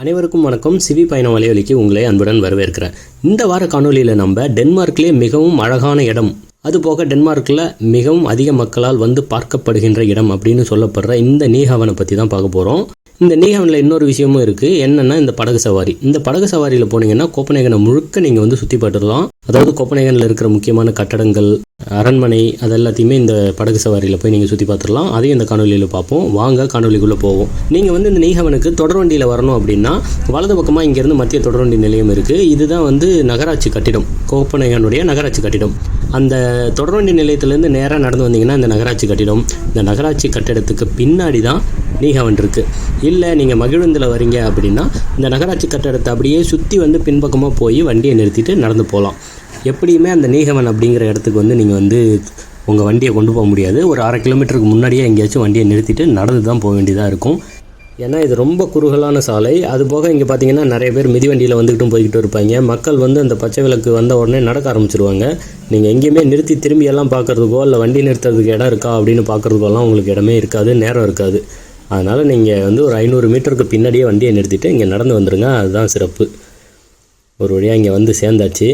அனைவருக்கும் வணக்கம். சிவி பயணம் வலையொலிக்கு உங்களை அன்புடன் வரவேற்கிறேன். இந்த வார காணொலியில் நம்ம டென்மார்க்லேயே மிகவும் அழகான இடம் அதுபோக டென்மார்க்கில் மிகவும் அதிக மக்களால் வந்து பார்க்கப்படுகின்ற இடம் அப்படின்னு சொல்லப்படுற இந்த நீஹாவனை பற்றி தான் பார்க்க போகிறோம் இந்த நீஹாவனில் இன்னொரு விஷயமும் இருக்குது என்னென்னா இந்த படகு சவாரி. இந்த படகு சவாரியில் போனீங்கன்னா கோப்பநேகனை முழுக்க நீங்கள் வந்து சுற்றி பார்த்துடலாம். அதாவது கோப்பநேகனில் இருக்கிற முக்கியமான கட்டடங்கள் அரண்மனை அது எல்லாத்தையுமே இந்த படகு சவாரியில் போய் நீங்கள் சுற்றி பார்த்துடலாம். அதையும் இந்த காணொலியில் பார்ப்போம். வாங்க காணொலிக்குள்ளே போவோம். நீங்கள் வந்து இந்த நீஹவனுக்கு தொடர்வண்டியில் வரணும் அப்படின்னா வலது பக்கமாக இங்கேருந்து மத்திய தொடர்வண்டி நிலையம் இருக்குது இதுதான் வந்து நகராட்சி கட்டிடம். கோப்பநேகனுடைய நகராட்சி கட்டிடம். அந்த தொடர்வண்டி நிலையத்திலேருந்து நேராக நடந்து வந்தீங்கன்னா இந்த நகராட்சி கட்டிடம். இந்த நகராட்சி கட்டிடத்துக்கு பின்னாடி தான் நீகவன் இருக்குது இல்லை நீங்கள் மகிழுந்தில் வரீங்க அப்படின்னா இந்த நகராட்சி கட்டிடத்தை அப்படியே சுற்றி வந்து பின்பக்கமாக போய் வண்டியை நிறுத்திட்டு நடந்து போகலாம் எப்படியுமே அந்த நீகவன் அப்படிங்கிற இடத்துக்கு வந்து நீங்கள் வந்து உங்கள் வண்டியை கொண்டு போக முடியாது. ஒரு அரை கிலோமீட்டருக்கு முன்னாடியே எங்கேயாச்சும் வண்டியை நிறுத்திட்டு நடந்து தான் போக வேண்டியதாக இருக்கும். ஏன்னா இது ரொம்ப குறுகலான சாலை. அது போக இங்கே பார்த்தீங்கன்னா நிறைய பேர் மிதிவண்டியில் வந்துக்கிட்டும் போய்கிட்டு இருப்பாங்க. மக்கள் வந்து அந்த பச்சை விளக்கு வந்த உடனே நடக்க ஆரம்பிச்சிருவாங்க. நீங்கள் எங்கேயுமே நிறுத்தி திரும்பி எல்லாம் பார்க்குறதுக்கோ இல்லை வண்டி நிறுத்துறதுக்கு இடம் இருக்கா அப்படின்னு பார்க்குறதுக்கோலாம் உங்களுக்கு இடமே இருக்காது நேரம் இருக்காது. அதனால் நீங்கள் வந்து ஒரு ஐநூறு மீட்டருக்கு பின்னாடியே வண்டியை நிறுத்திட்டு இங்கே நடந்து வந்துடுங்க அதுதான் சிறப்பு. ஒரு வழியாக இங்கே வந்து சேர்ந்தாச்சு.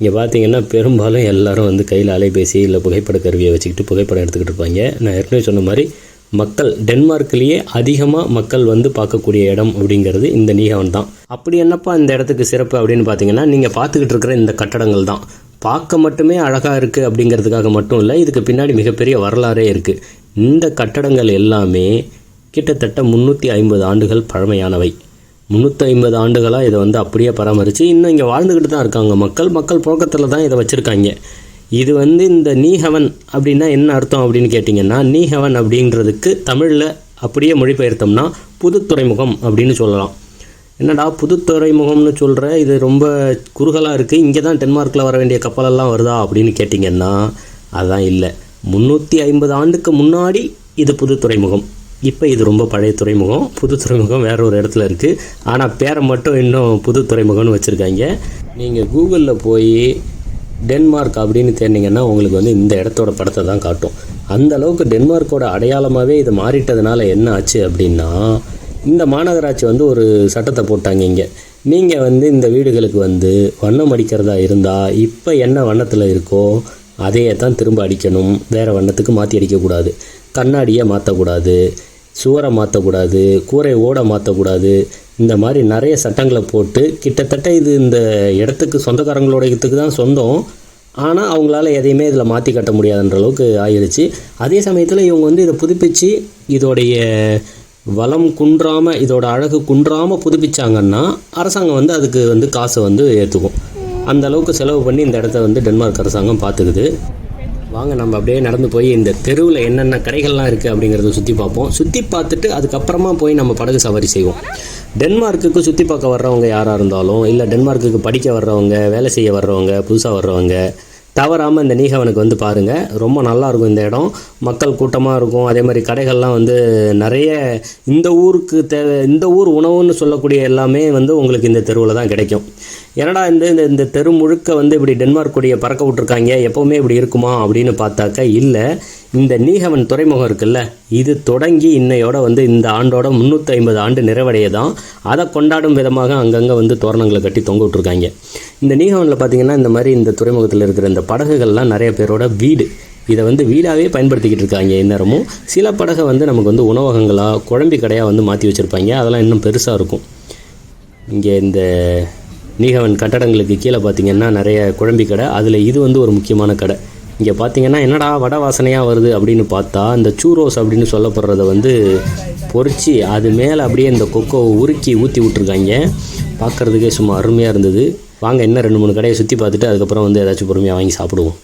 இங்கே பார்த்தீங்கன்னா பெரும்பாலும் எல்லோரும் வந்து கையில் அலைபேசி இல்லை புகைப்பட கருவியை வச்சுக்கிட்டு புகைப்படம் எடுத்துக்கிட்டு இருப்பாங்க. நான் ஏற்கனவே சொன்ன மாதிரி மக்கள் டென்மார்க்லேயே அதிகமாக மக்கள் வந்து பார்க்கக்கூடிய இடம் அப்படிங்கிறது இந்த நீகவன் தான். அப்படி என்னப்பா இந்த இடத்துக்கு சிறப்பு அப்படின்னு பார்த்தீங்கன்னா நீங்கள் பார்த்துக்கிட்டு இருக்கிற இந்த கட்டடங்கள் தான். பார்க்க மட்டுமே அழகாக இருக்குது அப்படிங்கிறதுக்காக மட்டும் இல்லை இதுக்கு பின்னாடி மிகப்பெரிய வரலாறே இருக்குது இந்த கட்டடங்கள் எல்லாமே கிட்டத்தட்ட முந்நூற்றி ஐம்பது ஆண்டுகள் பழமையானவை. முந்நூற்றி ஐம்பது ஆண்டுகளாக இதை வந்து அப்படியே பராமரித்து இன்னும் இங்கே வாழ்ந்துக்கிட்டு தான் இருக்காங்க மக்கள். மக்கள் புழக்கத்தில் தான் இதை வச்சுருக்காங்க. இது வந்து இந்த நீஹவன் அப்படின்னா என்ன அர்த்தம் அப்படின்னு கேட்டிங்கன்னா நீஹவன் அப்படின்றதுக்கு தமிழில் அப்படியே மொழிபெயர்த்தோம்னா புது துறைமுகம் அப்படின்னு சொல்லலாம். என்னடா புது துறைமுகம்னு சொல்கிற இது ரொம்ப குறுகலாக இருக்குது இங்கே தான் டென்மார்க்கில் வர வேண்டிய கப்பலெல்லாம் வருதா அப்படின்னு கேட்டிங்கன்னா அதான் இல்லை. முந்நூற்றி ஐம்பது ஆண்டுக்கு முன்னாடி இது புது துறைமுகம். இப்போ இது ரொம்ப பழைய துறைமுகம் புது துறைமுகம் வேற ஒரு இடத்துல இருக்குது ஆனால் பேரை மட்டும் இன்னும் புது துறைமுகம்னு வச்சுருக்காங்க. நீங்கள் கூகுளில் போய் டென்மார்க் அப்படின்னு தேடினீங்கன்னா உங்களுக்கு வந்து இந்த இடத்தோட படத்தை தான் காட்டும். அந்த அளவுக்கு டென்மார்க்கோட அடையாளமாகவே இது மாறிட்டதுனால என்ன ஆச்சு அப்படின்னா இந்த மாநகராட்சி வந்து ஒரு சட்டத்தை போட்டாங்க இங்கே. நீங்கள் வந்து இந்த வீடுகளுக்கு வந்து வண்ணம் அடிக்கிறதா இருந்தால் இப்போ என்ன வண்ணத்தில் இருக்கோ அதையே தான் திரும்ப அடிக்கணும். வேறு வண்ணத்துக்கு மாற்றி அடிக்கக்கூடாது. கண்ணாடியை மாற்றக்கூடாது சுவரை மாற்றக்கூடாது கூரை ஓட மாற்றக்கூடாது இந்த மாதிரி நிறைய சட்டங்களை போட்டு கிட்டத்தட்ட இது இந்த இடத்துக்கு சொந்தக்காரங்களோட இடத்துக்கு தான் சொந்தம். ஆனால் அவங்களால எதையுமே இதில் மாற்றி கட்ட முடியாதுன்ற அளவுக்கு ஆயிடுச்சு. அதே சமயத்தில் இவங்க வந்து இதை புதுப்பித்து இதோடைய வளம் குன்றாமல் இதோட அழகு குன்றாமல் புதுப்பிச்சாங்கன்னா அரசாங்கம் வந்து அதுக்கு வந்து காசை வந்து ஏற்றுக்கும் அந்த அளவுக்கு செலவு பண்ணி இந்த இடத்த வந்து டென்மார்க் அரசாங்கம் பார்த்துக்குது வாங்க நம்ம அப்படியே நடந்து போய் இந்த தெருவில் என்னென்ன கடைகள்லாம் இருக்குது அப்படிங்கிறத சுற்றி பார்ப்போம். சுற்றி பார்த்துட்டு அதுக்கப்புறமா போய் நம்ம படகு சவாரி செய்வோம். டென்மார்க்குக்கு சுற்றி பார்க்க வர்றவங்க யாராக இருந்தாலும் இல்லை டென்மார்க்குக்கு படிக்க வர்றவங்க வேலை செய்ய வர்றவங்க புதுசாக வர்றவங்க தவறாமல் இந்த நீகவனுக்கு வந்து பாருங்கள் ரொம்ப நல்லாயிருக்கும் இந்த இடம். மக்கள் கூட்டமாக இருக்கும். அதே மாதிரி கடைகள்லாம் வந்து நிறைய இந்த ஊருக்கு தேவை இந்த ஊர் உணவுன்னு சொல்லக்கூடிய எல்லாமே வந்து உங்களுக்கு இந்த தெருவில் தான் கிடைக்கும். என்னடா இந்த இந்த இந்த தெரு முழுக்க வந்து இப்படி டென்மார்க் கொடியை பறக்க விட்ருக்காங்க எப்போவுமே இப்படி இருக்குமா? அப்படின்னு பார்த்தாக்கா இல்லை. இந்த நீகவன் துறைமுகம் இருக்குல்ல இது தொடங்கி இன்னையோட வந்து இந்த ஆண்டோட முந்நூற்றி ஐம்பது ஆண்டு நிறைவடைய தான் அதை கொண்டாடும் விதமாக அங்கங்கே வந்து தோரணங்களை கட்டி தொங்க விட்ருக்காங்க இந்த நீகவனில் பார்த்தீங்கன்னா இந்த மாதிரி இந்த துறைமுகத்தில் இருக்கிற இந்த படகுகள்லாம் நிறைய பேரோட வீடு. இதை வந்து வீடாகவே பயன்படுத்திக்கிட்டு இருக்காங்க இந்நேரமும். சில படகை வந்து நமக்கு வந்து உணவகங்களாக குழம்பி கடையாக வந்து மாற்றி வச்சுருப்பாங்க. அதெல்லாம் இன்னும் பெருசாக இருக்கும். இங்கே இந்த நீகவன் கட்டடங்களுக்கு கீழே பார்த்தீங்கன்னா நிறைய குழம்பி கடை. அதில் இது வந்து ஒரு முக்கியமான கடை. இங்கே பார்த்தீங்கன்னா என்னடா வடை வாசனையாக வருது அப்படின்னு பார்த்தா இந்த சூரோஸ் அப்படின்னு சொல்லப்படுறத வந்து பொறிச்சு அது மேலே அப்படியே இந்த கொக்கோவை உருக்கி ஊற்றி விட்ருக்காங்க பார்க்குறதுக்கே சும்மா அருமையாக இருந்தது. வாங்க இன்னும் ரெண்டு மூணு கடையை சுற்றி பார்த்துட்டு அதுக்கப்புறம் வந்து ஏதாச்சும் பொறுமையாக வாங்கி சாப்பிடுவோம்.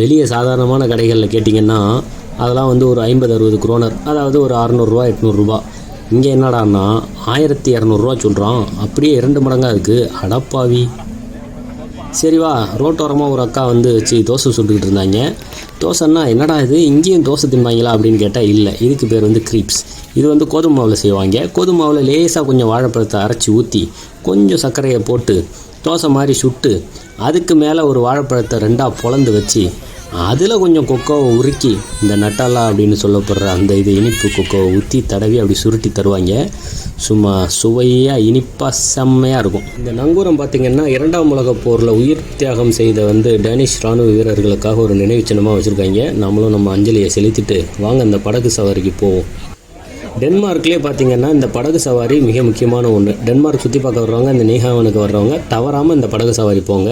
வெளியே சாதாரணமான கடைகளில் கேட்டிங்கன்னா அதெல்லாம் வந்து ஒரு ஐம்பது அறுபது குரோனர் அதாவது ஒரு அறநூறுரூவா எட்நூறுரூபா இங்கே என்னடான்னா ஆயிரத்தி இரநூறுவா சொல்கிறான் அப்படியே இரண்டு மடங்காக இருக்குது அடப்பாவி சரி வா ரோட்டோரமாக ஒரு அக்கா வந்து வச்சு தோசை சுட்டுக்கிட்டு இருந்தாங்க. தோசைன்னா என்னடா இது இங்கேயும் தோசை தின்பாங்களா அப்படின்னு கேட்டால் இல்லை. இதுக்கு பேர் வந்து க்ரீப்ஸ். இது வந்து கோதுமை மாவில் செய்வாங்க. கோதுமை மாவில் லேசாக கொஞ்சம் வாழைப்பழத்தை அரைச்சி ஊற்றி கொஞ்சம் சர்க்கரையை போட்டு தோசை மாதிரி சுட்டு அதுக்கு மேலே ஒரு வாழைப்பழத்தை ரெண்டாக பொழந்து வச்சு அதில் கொஞ்சம் கொக்கோவை உருக்கி இந்த நட்டாலா அப்படின்னு சொல்லப்படுற அந்த இது இனிப்பு கொக்கோவை ஊற்றி தடவி அப்படி சுருட்டி தருவாங்க. சும்மா சுவையாக இனிப்பாக செம்மையாக இருக்கும். இந்த நங்கூரம் பார்த்திங்கன்னா இரண்டாம் உலக போரில் உயிர் தியாகம் செய்த வந்து டேனிஷ் ராணுவ வீரர்களுக்காக ஒரு நினைவு சின்னமாக வச்சுருக்காங்க. நம்மளும் நம்ம அஞ்சலியை செலுத்திட்டு வாங்க இந்த படகு சவாரிக்கு போவோம். டென்மார்க்லேயே பார்த்தீங்கன்னா இந்த படகு சவாரி மிக முக்கியமான ஒன்று டென்மார்க் சுற்றி பார்க்க வர்றவங்க இந்த நீஹாவனுக்கு வர்றவங்க தவறாமல் இந்த படகு சவாரி போங்க.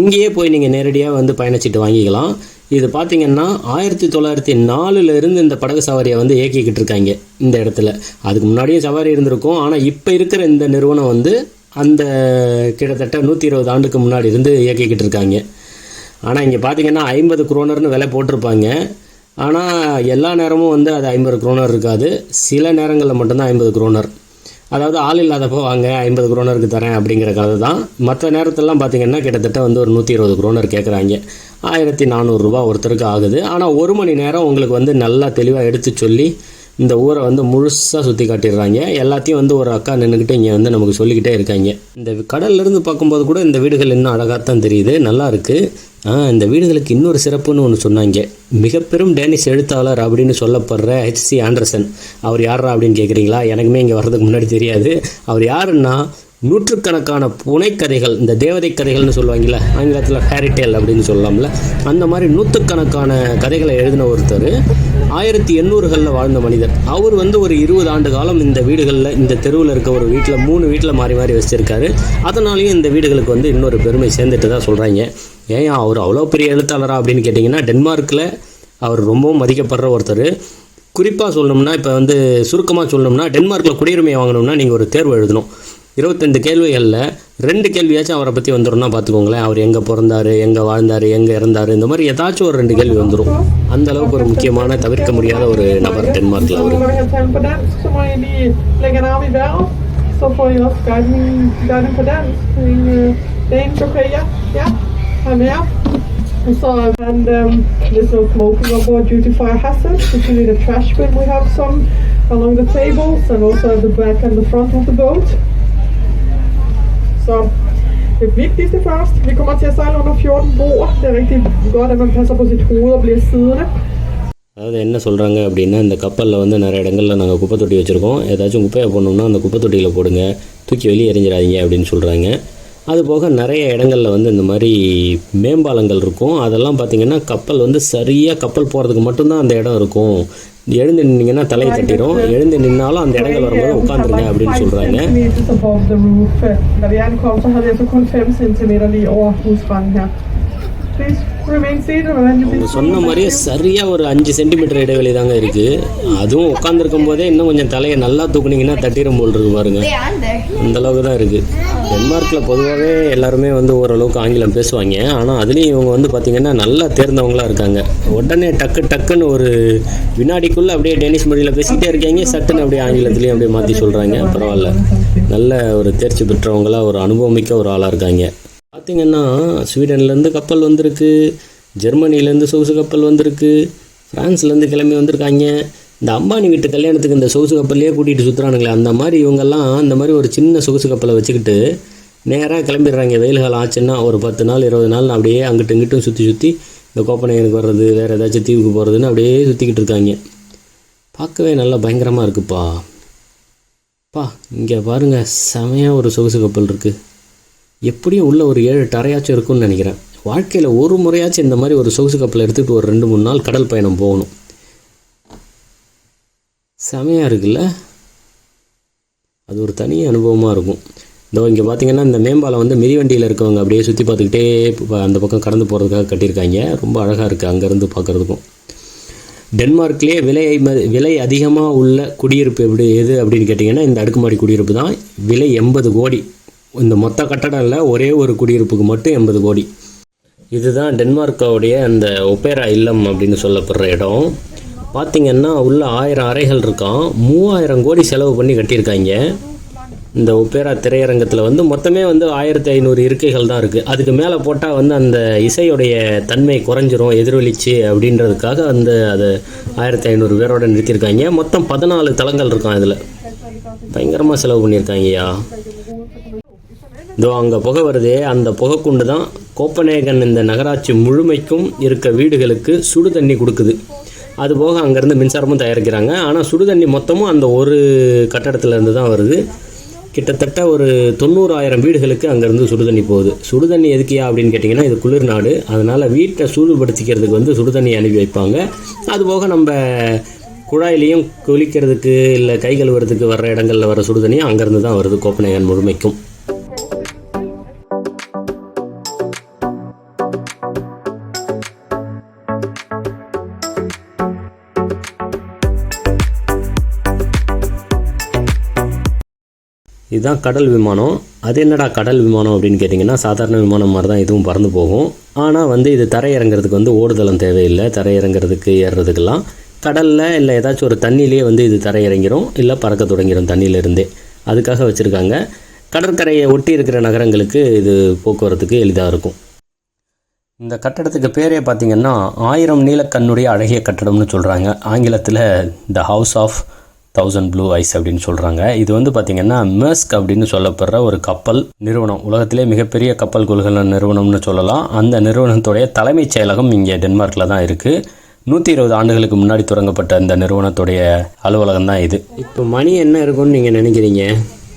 இங்கேயே போய் நீங்கள் நேரடியாக வந்து பயணச்சீட்டு வாங்கிக்கலாம். இது பார்த்தீங்கன்னா ஆயிரத்தி தொள்ளாயிரத்தி நாலுலேருந்து இந்த படகு சவாரியை வந்து இயக்கிக்கிட்டு இருக்காங்க இந்த இடத்துல. அதுக்கு முன்னாடியே சவாரி இருந்திருக்கும். ஆனால் இப்போ இருக்கிற இந்த நிறுவனம் வந்து அந்த கிட்டத்தட்ட நூற்றி இருபது ஆண்டுக்கு முன்னாடி இருந்து இயக்கிக்கிட்டு இருக்காங்க. ஆனால் இங்கே பார்த்தீங்கன்னா ஐம்பது குரோனர்னு விலை போட்டிருப்பாங்க. ஆனால் எல்லா நேரமும் வந்து அது ஐம்பது குரோனர் இருக்காது. சில நேரங்களில் மட்டும்தான் ஐம்பது குரோனர் அதாவது ஆள் இல்லாதப்போ வாங்க ஐம்பது குரோனருக்கு தரேன் அப்படிங்கிற கதை தான். மற்ற நேரத்திலலாம் பார்த்திங்கன்னா கிட்டத்தட்ட வந்து ஒரு நூற்றி இருபது குரோனர் கேட்குறாங்க ஆயிரத்தி நானூறுரூவா ஒருத்தருக்கு ஆகுது. ஆனால் ஒரு மணி நேரம் உங்களுக்கு வந்து நல்லா தெளிவாக எடுத்து சொல்லி இந்த ஊரை வந்து முழுசாக சுற்றி காட்டிடுறாங்க. எல்லாத்தையும் வந்து ஒரு அக்கா நின்றுக்கிட்டு இங்கே வந்து நமக்கு சொல்லிக்கிட்டே இருக்காங்க. இந்த கடல்லிருந்து பார்க்கும்போது கூட இந்த வீடுகள் இன்னும் அழகாக தான் தெரியுது. நல்லா இருக்குது ஆ இந்த வீடுகளுக்கு இன்னொரு சிறப்புன்னு ஒன்று சொன்னாங்க. மிக பெரும் டேனிஷ் எழுத்தாளர் அப்படின்னு சொல்லப்படுற ஹெச்சி ஆண்டர்சன் அவர் யாரா அப்படின்னு கேட்குறீங்களா எனக்குமே இங்கே வர்றதுக்கு முன்னாடி தெரியாது. அவர் யாருன்னா நூற்றுக்கணக்கான புனைக்கதைகள் இந்த தேவதை கதைகள்னு சொல்லுவாங்கல்ல ஆங்கிலத்தில் ஃபேரிடேல் அப்படின்னு சொல்லலாம்ல. அந்த மாதிரி நூற்றுக்கணக்கான கதைகளை எழுதின ஒருத்தர் ஆயிரத்தி எண்ணூறுகளில் வாழ்ந்த மனிதர். அவர் வந்து ஒரு இருபது ஆண்டு காலம் இந்த வீடுகளில் இந்த தெருவில் இருக்க ஒரு வீட்டில் மூணு வீட்டில் மாறி மாறி வச்சுருக்காரு. அதனாலேயும் இந்த வீடுகளுக்கு வந்து இன்னொரு பெருமை சேர்ந்துட்டு தான் சொல்கிறாங்க ஏன் அவர் அவ்வளோ பெரிய எழுத்தாளரா அப்படின்னு கேட்டிங்கன்னா டென்மார்க்கில் அவர் ரொம்பவும் மதிக்கப்படுற ஒருத்தர். குறிப்பாக சொல்லணும்னா இப்போ வந்து சுருக்கமாக சொல்லணும்னா டென்மார்க்கில் குடியுரிமை வாங்கணும்னா நீங்கள் ஒரு தேர்வு எழுதணும். இருபத்தெண்டு கேள்விகளில் ரெண்டு கேள்வியாச்சும் அவரை பற்றி வந்துடும்னா பார்த்துக்கோங்களேன் அவர் எங்கே பிறந்தார் எங்கே வாழ்ந்தார் எங்கே இறந்தார் இந்த மாதிரி ஏதாச்சும் ஒரு ரெண்டு கேள்வி வந்துடும் அந்த அளவுக்கு ஒரு முக்கியமான தவிர்க்க முடியாத ஒரு நபர் டென்மார்க்கில் அவர் So, and um, there's no smoking on board due to fire hazards, usually the trash bin we have some along the tables and also at the back and the front of the boat. Så det er vigtigste først, vi kommer til at sejle under 14 broer. Det er rigtig godt, at man passer på sit hoved og bliver siddende. அதாவது என்ன சொல்கிறாங்க அப்படின்னா இந்த கப்பலில் வந்து நிறைய இடங்களில் நாங்கள் குப்பை தொட்டி வச்சுருக்கோம் ஏதாச்சும் குப்பையை போடணும்னா அந்த குப்பை தொட்டியில் போடுங்க தூக்கி வெளியே எறிஞ்சிடாதீங்க அப்படின்னு சொல்கிறாங்க அது போக நிறைய இடங்களில் வந்து இந்த மாதிரி மேம்பாலங்கள் இருக்கும். அதெல்லாம் பார்த்திங்கன்னா கப்பல் வந்து சரியாக கப்பல் போகிறதுக்கு மட்டும்தான் அந்த இடம் இருக்கும். எழுந்து நின்னீங்கன்னா தலையை தட்டிடும் எழுந்து நின்னாலும் அந்த இடங்கள் வரும்போது உட்காந்துருங்க அப்படின்னு சொல்கிறாங்க அவங்க சொன்ன மாதிரியே சரியாக ஒரு அஞ்சு சென்டிமீட்டர் இடைவெளி தாங்க இருக்குது அதுவும் உட்காந்துருக்கும் போதே இன்னும் கொஞ்சம் தலையை நல்லா தூக்குனீங்கன்னா தட்டிடும் போல் இருக்கு பாருங்க. அந்த அளவுக்கு தான் இருக்குது டென்மார்க்கில் பொதுவாகவே எல்லாருமே வந்து ஓரளவுக்கு ஆங்கிலம் பேசுவாங்க. ஆனால் அதுலேயும் இவங்க வந்து பார்த்திங்கன்னா நல்லா தேர்ந்தவங்களா இருக்காங்க. உடனே டக்கு டக்குன்னு ஒரு வினாடிக்குள்ளே அப்படியே டெனிஷ் மொழியில் பேசிக்கிட்டே இருக்காங்க. சட்டுன்னு அப்படியே ஆங்கிலத்துலேயும் அப்படியே மாற்றி சொல்கிறாங்க பரவாயில்ல. நல்ல ஒரு தேர்ச்சி பெற்றவங்களா ஒரு அனுபவமிக்க ஒரு ஆளாக இருக்காங்க. பார்த்திங்கன்னா ஸ்வீடன்லேருந்து கப்பல் வந்திருக்கு ஜெர்மனிலேருந்து சொகுசு கப்பல் வந்திருக்கு ஃப்ரான்ஸ்லேருந்து கிளம்பி வந்திருக்காங்க. இந்த அம்பானி வீட்டு கல்யாணத்துக்கு இந்த சொகுசு கப்பல்லையே கூட்டிகிட்டு சுற்றுறானுங்களே அந்த மாதிரி இவங்கெல்லாம் அந்த மாதிரி ஒரு சின்ன சொகுசு கப்பலை வச்சுக்கிட்டு நேராக கிளம்பிடுறாங்க. வெயில் காலம் ஆச்சுன்னா ஒரு பத்து நாள் இருபது நாள் அப்படியே அங்கிட்டும் இங்கிட்டும் சுற்றி சுற்றி இந்த கோப்பனையனுக்கு வர்றது வேறு ஏதாச்சும் தீவுக்கு போகிறதுன்னு அப்படியே சுற்றிக்கிட்டு இருக்காங்க. பார்க்கவே நல்லா பயங்கரமாக இருக்குப்பா. பா இங்கே பாருங்கள் செமையாக ஒரு சொகுசு கப்பல் இருக்குது எப்படியும் உள்ள ஒரு ஏழு டரையாச்சும் இருக்கும்னு நினைக்கிறேன். வாழ்க்கையில் ஒரு முறையாச்சும் இந்த மாதிரி ஒரு சொகுசு கப்பலை எடுத்துகிட்டு ஒரு ரெண்டு மூணு நாள் கடல் பயணம் போகணும். செமையாக இருக்குல்ல? அது ஒரு தனி அனுபவமாக இருக்கும். இதோ இங்கே பார்த்தீங்கன்னா இந்த மேம்பாலம் வந்து மிதிவண்டியில் இருக்கவங்க அப்படியே சுற்றி பார்த்துக்கிட்டே அந்த பக்கம் கடந்து போகிறதுக்காக கட்டியிருக்காங்க. ரொம்ப அழகாக இருக்குது அங்கேருந்து பார்க்குறதுக்கும் டென்மார்க்லேயே விலை ம- விலை அதிகமாக உள்ள குடியிருப்பு எப்படி எது அப்படின்னு கேட்டிங்கன்னா இந்த அடுக்குமாடி குடியிருப்பு தான். விலை எண்பது கோடி. இந்த மொத்த கட்டடம் இல்லை ஒரே ஒரு குடியிருப்புக்கு மட்டும் எண்பது கோடி. இதுதான் டென்மார்க்கோடைய அந்த ஒப்பேரா இல்லம் அப்படின்னு சொல்லப்படுற இடம். பார்த்திங்கன்னா உள்ள ஆயிரம் அறைகள் இருக்கான் மூவாயிரம் கோடி செலவு பண்ணி கட்டியிருக்காங்க. இந்த ஒப்பேரா திரையரங்கத்தில் வந்து மொத்தமே வந்து ஆயிரத்தி ஐநூறு இருக்கைகள் தான் இருக்குது அதுக்கு மேலே போட்டால் வந்து அந்த இசையுடைய தன்மை குறைஞ்சிரும் எதிரொலிச்சு அப்படின்றதுக்காக வந்து அது ஆயிரத்தி ஐநூறு பேரோட நிறுத்தியிருக்காங்க. மொத்தம் பதினாலு தளங்கள் இருக்கான் இதில். பயங்கரமாக செலவு பண்ணியிருக்காங்கய்யா. இதோ அங்கே புகை வருதே அந்த புகைக்குண்டு தான் கோப்பநேகன் இந்த நகராட்சி முழுமைக்கும் இருக்க வீடுகளுக்கு சுடு தண்ணி கொடுக்குது. அதுபோக அங்கேருந்து மின்சாரமும் தயாரிக்கிறாங்க. ஆனால் சுடு தண்ணி மொத்தமும் அந்த ஒரு கட்டடத்துலேருந்து தான் வருது. கிட்டத்தட்ட ஒரு தொண்ணூறாயிரம் வீடுகளுக்கு அங்கேருந்து சுடு தண்ணி போகுது. சுடு தண்ணி எதுக்கியா அப்படின்னு கேட்டிங்கன்னா இது குளிர் நாடு. அதனால் வீட்டை சூடுபடுத்திக்கிறதுக்கு வந்து சுடு தண்ணி அனுப்பி வைப்பாங்க. அதுபோக நம்ம குழாயிலையும் குளிக்கிறதுக்கு இல்லை கை கழுவுறதுக்கு வர்ற இடங்களில் வர சுடு அங்கேருந்து தான் வருது கோப்பனேகன் முழுமைக்கும். இதுதான் கடல் விமானம். அது என்னடா கடல் விமானம் அப்படின்னு கேட்டிங்கன்னா சாதாரண விமானம் மாதிரி தான் இதுவும் பறந்து போகும். ஆனால் வந்து இது தரையிறங்கிறதுக்கு வந்து ஓடுதளம் தேவையில்லை. தரையிறங்கிறதுக்கு ஏறுறதுக்கெல்லாம் கடலில் இல்லை ஏதாச்சும் ஒரு தண்ணியிலே வந்து இது தரையிறங்கிரும். இல்லை பறக்க தொடங்கிடும் தண்ணியிலிருந்தே. அதுக்காக வச்சுருக்காங்க. கடற்கரையை ஒட்டி இருக்கிற நகரங்களுக்கு இது போக்குவரத்துக்கு எளிதாக இருக்கும். இந்த கட்டடத்துக்கு பேரே பார்த்திங்கன்னா ஆயிரம் நீலக்கண்ணுடைய அழகிய கட்டடம்னு சொல்கிறாங்க ஆங்கிலத்தில் the house of thousand blue eyes அப்படின்னு சொல்கிறாங்க இது வந்து பார்த்திங்கன்னா மெர்ஸ்க் அப்படின்னு சொல்லப்படுற ஒரு கப்பல் நிறுவனம். உலகத்திலே மிகப்பெரிய கப்பல் கொள்கை நிறுவனம்னு சொல்லலாம். அந்த நிறுவனத்துடைய தலைமைச் செயலகம் இங்கே டென்மார்க்கில் தான் இருக்குது நூற்றி இருபது ஆண்டுகளுக்கு முன்னாடி தொடங்கப்பட்ட இந்த நிறுவனத்துடைய அலுவலகம் தான் இது. இப்போ மணி என்ன இருக்கும்னு நீங்கள் நினைக்கிறீங்க?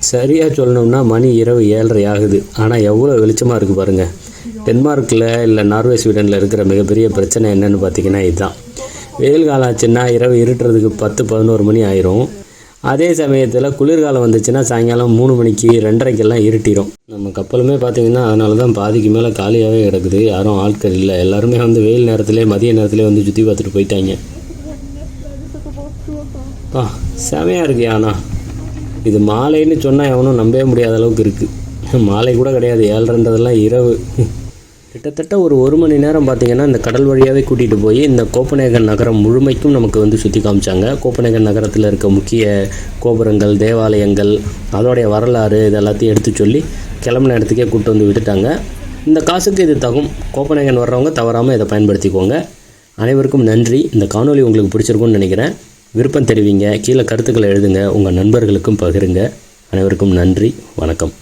சரியாக சொல்லணும்னா மணி இரவு ஏழரை ஆகுது. ஆனால் எவ்வளோ வெளிச்சமாக இருக்குது பாருங்கள் டென்மார்க்கில் இல்லை நார்வே ஸ்வீடனில் இருக்கிற மிகப்பெரிய பிரச்சனை என்னென்னு பார்த்தீங்கன்னா இதுதான். வெயில் காலம் ஆச்சுன்னா இரவு இருட்டுறதுக்கு பத்து பதினோரு மணி ஆயிரும். அதே சமயத்தில் குளிர்காலம் வந்துச்சுன்னா சாயங்காலம் மூணு மணிக்கு ரெண்டரைக்கெல்லாம் இருட்டிடும் நம்ம கப்பலுமே பார்த்தீங்கன்னா அதனால தான் பாதிக்கு மேலே காலியாகவே கிடக்குது. யாரும் ஆட்கள் இல்லை. எல்லாருமே வந்து வெயில் நேரத்திலே மதிய நேரத்திலே வந்து சுற்றி பார்த்துட்டு போயிட்டாங்க. ஆ செமையாக இருக்கு ஆனா இது மாலைன்னு சொன்னால் எவனும் நம்பவே முடியாத அளவுக்கு இருக்குது மாலை கூட கிடையாது. ஏழ்றன்றதெல்லாம் இரவு. கிட்டத்தட்ட ஒரு ஒரு மணி நேரம் பார்த்தீங்கன்னா இந்த கடல் வழியாகவே கூட்டிகிட்டு போய் இந்த கோப்பநேகன் நகரம் முழுமைக்கும் நமக்கு வந்து சுற்றி காமிச்சாங்க. கோப்பநேகன் நகரத்தில் இருக்க முக்கிய கோபுரங்கள் தேவாலயங்கள் அதோடைய வரலாறு இது எல்லாத்தையும் எடுத்து சொல்லி கிளம்புன இடத்துக்கே கூப்பிட்டு வந்து விட்டுட்டாங்க. இந்த காசுக்கு இது தகும். கோப்பநேகன் வர்றவங்க தவறாமல் இதை பயன்படுத்திக்கோங்க. அனைவருக்கும் நன்றி. இந்த காணொளி உங்களுக்கு பிடிச்சிருக்கும்னு நினைக்கிறேன். விருப்பம் தெரிவிங்க. கீழே கருத்துக்களை எழுதுங்க. உங்கள் நண்பர்களுக்கும் பகிருங்க. அனைவருக்கும் நன்றி. வணக்கம்.